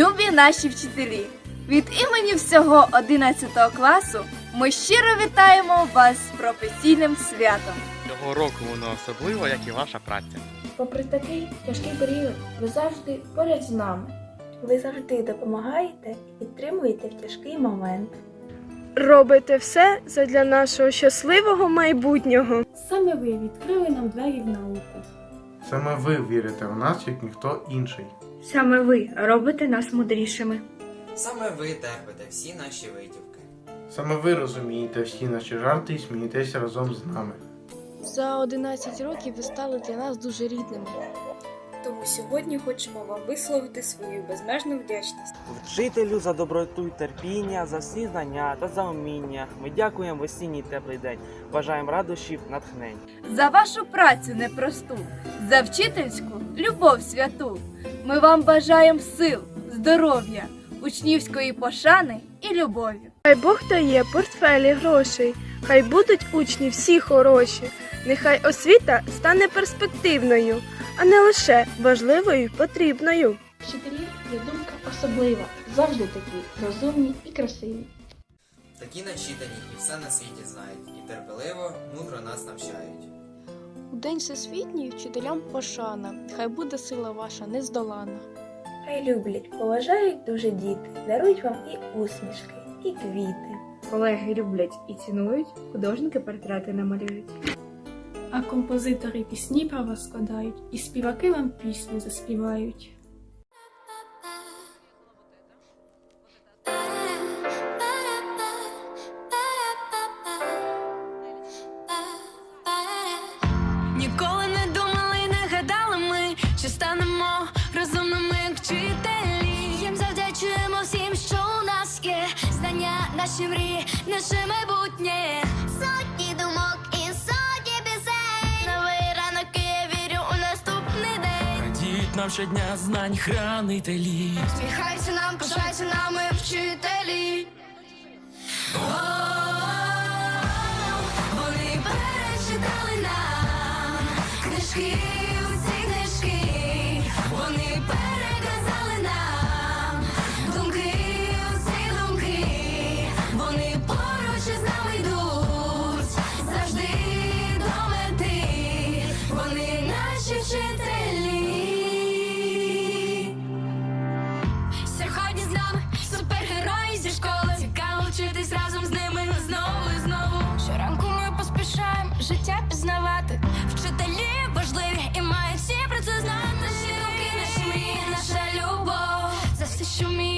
Любі наші вчителі! Від імені всього 11 класу ми щиро вітаємо вас з професійним святом. Цього року воно особливо, як і ваша праця. Попри такий тяжкий період, ви завжди поряд з нами. Ви завжди допомагаєте і підтримуєте в тяжкий момент. Робите все задля нашого щасливого майбутнього. Саме ви відкрили нам двері в науку. Саме ви вірите в нас, як ніхто інший. Саме ви робите нас мудрішими. Саме ви терпите всі наші витівки. Саме ви розумієте всі наші жарти і смієтеся разом з нами. За 11 років ви стали для нас дуже рідними. Тому сьогодні хочемо вам висловити свою безмежну вдячність. Вчителю за доброту й терпіння, за всі знання та за уміння. Ми дякуємо в осінній теплий день. Бажаємо радощів, натхнень. За вашу працю непросту, за вчительську любов святу. Ми вам бажаємо сил, здоров'я, учнівської пошани і любові. Хай Бог дає портфелі грошей, хай будуть учні всі хороші. Нехай освіта стане перспективною, а не лише важливою й потрібною. Вчителі є думка особлива, завжди такі розумні і красиві. Такі начитані і все на світі знають, і терпеливо, мудро нас навчають. День всесвітній вчителям пошана, хай буде сила ваша нездолана. Хай люблять, поважають дуже діти, дарують вам і усмішки, і квіти. Колеги люблять і цінують, художники портрети намалюють. А композитори пісні про вас складають, і співаки вам пісню заспівають. Наші мрії, наше майбутнє. Сотні думок і сотні пісень. Новий ранок, і я вірю у наступний день. Радіють нам щодня знань хранителі. Сміхайся нам, пишайся нами, вчителі. Життя. Вчителі важливі і мають всі про це знати. Наші руки, наші мрії, наша любов. За все, що вміємо